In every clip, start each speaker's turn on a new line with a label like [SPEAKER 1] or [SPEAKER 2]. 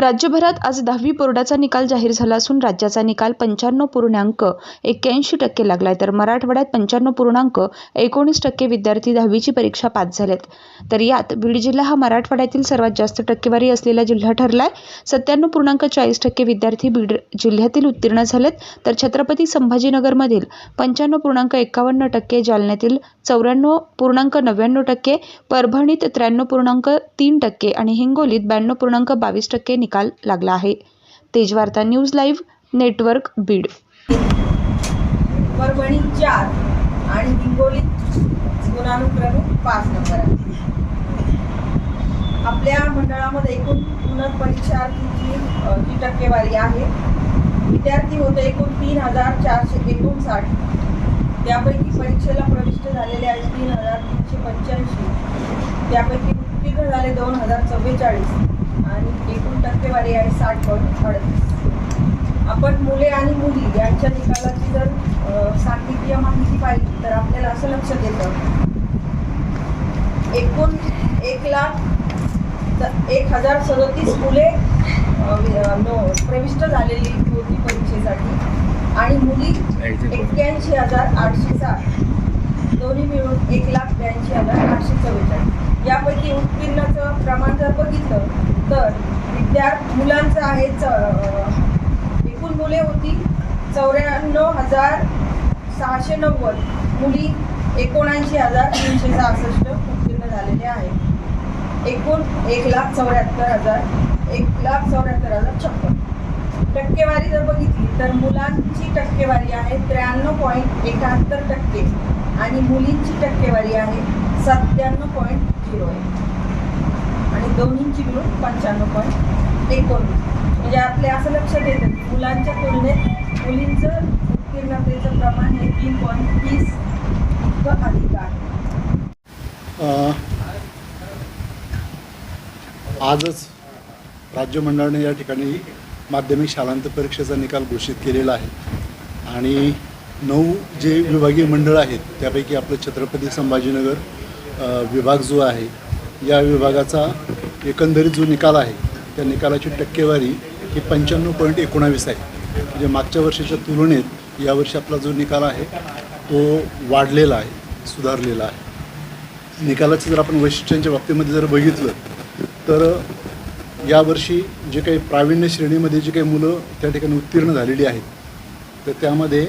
[SPEAKER 1] राज्यभरात आज दहावी बोर्डाचा निकाल जाहीर झाला असून राज्याचा निकाल पंच्याण्णव पूर्णांक एक्क्याऐंशी टक्के लागलाय. तर मराठवाड्यात पंच्याण्णव पूर्णांक एकोणीस टक्के विद्यार्थी दहावीची परीक्षा पास झालेत. तर यात बीड जिल्हा हा मराठवाड्यातील सर्वात जास्त टक्केवारी असलेला जिल्हा ठरलाय. सत्त्याण्णव पूर्णांक चाळीस टक्के विद्यार्थी बीड जिल्ह्यातील उत्तीर्ण झालेत. तर छत्रपती संभाजीनगरमधील पंच्याण्णव पूर्णांक एकावन्न टक्के जालन्यातील चौऱ्याण्णव पूर्णांक नव्याण्णव टक्के परभणीत त्र्याण्णव पूर्णांक तीन टक्के आणि हिंगोलीत ब्याण्णव पूर्णांक बावीस टक्के निकाल लागला आहे. Tejvarta news live network Beed.
[SPEAKER 2] Parbhani चार आणि हिंगोलीत गुणानुक्रमे पाच नंबर आपल्या मंडळामध्ये एकूण उन्नत जी टक्केवारी आहे. विद्यार्थी होते एकूण तीन हजार चारशे एकोणसाठ. त्यापैकी परीक्षेला प्रविष्ट झालेले आहेत तीन हजार तीनशे पंच्याऐंशी. त्यापैकी उत्तीर्ण झाले दोन हजार चव्वेचाळीस. आणि एकूण टक्केवारी आहे साठ पॉईंट अडतीस. आपण मुले आणि मुली यांच्या निकालाची जर सांख्यिकीय माहिती पाहिली तर आपल्याला असं लक्षात येतं एकूण एक लाख एक हजार सदतीस मुले प्रविष्ट झालेली होती परीक्षेसाठी. आणि मुली एक्क्याऐंशी हजार आठशे साठ. दोन्ही मिळून एक लाख ब्याऐंशी हजार आठशे चव्वेचाळीस. यापैकी उत्तीर्णाचं प्रमाण जर बघितलं तर विद्यार्थी मुलांचं आहे च एकूण मुले होती चौऱ्याण्णव हजार सहाशे नव्वद. मुली एकोणऐंशी हजार तीनशे सहासष्ट उत्तीर्ण झालेले आहेत. एकूण एक लाख चौऱ्याहत्तर हजार एक लाख चौऱ्याहत्तर हजार छप्पन. टक्केवारी जर बघितली तर मुलांची टक्केवारी आहे त्र्याण्णव पॉईंट एकाहत्तर टक्के आणि मुलींची टक्केवारी आहे सत्त्याण्णव पॉईंट झिरो एक. आणि दोन्हींची मिळून पंच्याण्णव पॉईंट एकोणीस म्हणजे आपले असं लक्षात येतं की मुलांच्या तुलनेत मुलींचं उत्तीर्णतेचं प्रमाण हे तीन पॉईंट तीस इतकं अधिक आहे.
[SPEAKER 3] आजच राज्य मंडळाने या ठिकाणी माध्यमिक शालांत परीक्षेचा निकाल घोषित केलेला आहे. आणि नऊ जे विभागीय मंडळ आहेत त्यापैकी आपलं छत्रपती संभाजीनगर विभाग जो आहे या विभागाचा एकंदरीत जो निकाल आहे त्या निकालाची टक्केवारी ही पंच्याण्णव पॉईंट एकोणावीस आहे. म्हणजे मागच्या वर्षीच्या तुलनेत यावर्षी आपला जो निकाल आहे तो वाढलेला आहे सुधारलेला आहे. निकालाचं जर आपण वैशिष्ट्यांच्या बाबतीमध्ये जर बघितलं तर यावर्षी जे काही प्रावीण्य श्रेणीमध्ये जी काही मुलं त्या ठिकाणी उत्तीर्ण झालेली आहेत तर त्यामध्ये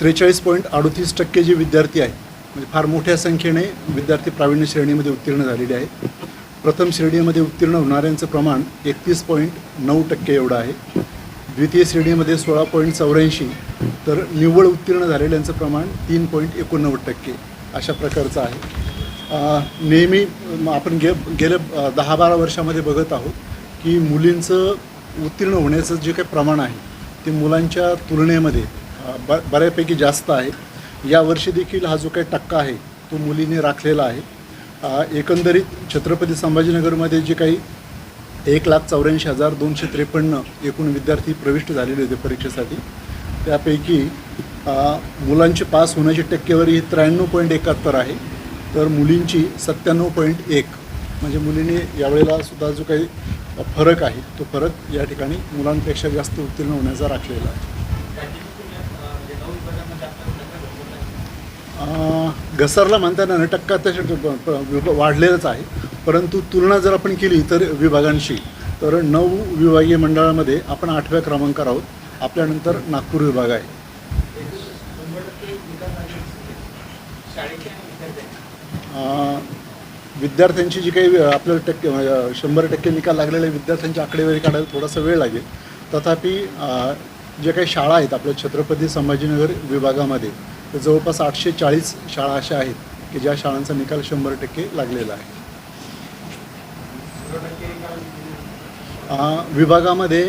[SPEAKER 3] त्रेचाळीस पॉईंट अडोतीस टक्के जे विद्यार्थी आहेत म्हणजे फार मोठ्या संख्येने विद्यार्थी प्रावीण्य श्रेणीमध्ये उत्तीर्ण झालेले आहेत. प्रथम श्रेणीमध्ये उत्तीर्ण होणाऱ्यांचं प्रमाण एकतीस पॉईंट नऊ टक्के एवढं आहे. द्वितीय श्रेणीमध्ये सोळा पॉईंट चौऱ्याऐंशी तर निव्वळ उत्तीर्ण झालेल्यांचं प्रमाण तीन पॉईंट एकोणनव्वद टक्के अशा प्रकारचं आहे. नेहमी आपण गे गेल्या दहा बारा वर्षामध्ये बघत आहोत की मुलींचं उत्तीर्ण होण्याचं जे काही प्रमाण आहे ते मुलांच्या तुलनेमध्ये ब बऱ्यापैकी जास्त आहे. यावर्षी देखील हा जो काही टक्का आहे तो मुलीने राखलेला आहे. एकंदरीत छत्रपती संभाजीनगरमध्ये जे काही एक लाख चौऱ्याऐंशी हजार दोनशे त्रेपन्न एकूण विद्यार्थी प्रविष्ट झालेले होते परीक्षेसाठी त्यापैकी मुलांची पास होण्याची टक्केवारी ही त्र्याण्णव पॉईंट एकाहत्तर आहे. तर मुलींची सत्त्याण्णव पॉईंट एक म्हणजे मुलींनी यावेळेला सुद्धा जो काही फरक आहे तो फरक या ठिकाणी मुलांपेक्षा जास्त उत्तीर्ण होण्याचा राखलेला आहे. घसरला म्हणताना ना टक्का त्याच्या वाढलेलंच आहे. परंतु तुलना जर आपण केली इतर विभागांशी तर नऊ विभागीय मंडळामध्ये आपण आठव्या क्रमांकावर आहोत. आपल्यानंतर नागपूर विभाग आहे. विद्यार्थ्यांची जी काही आपल्याला टक्के शंभर टक्के निकाल लागलेल्या विद्यार्थ्यांची आकडेवारी काढायला थोडासा वेळ लागेल. तथापि जे काही शाळा आहेत आपल्या छत्रपती संभाजीनगर विभागामध्ये तर जवळपास आठशे चाळीस शाळा अशा आहेत की ज्या शाळांचा निकाल शंभर टक्के लागलेला आहे. विभागामध्ये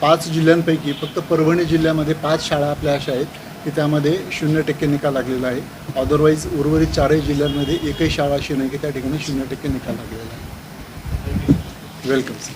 [SPEAKER 3] पाच जिल्ह्यांपैकी फक्त परभणी जिल्ह्यामध्ये पाच शाळा आपल्या अशा आहेत की त्यामध्ये शून्य टक्के निकाल लागलेला आहे. अदरवाईज उर्वरित चारही जिल्ह्यांमध्ये एकही शाळा अशी नाही की त्या ठिकाणी शून्य टक्के निकाल लागलेला आहे. Welcome sir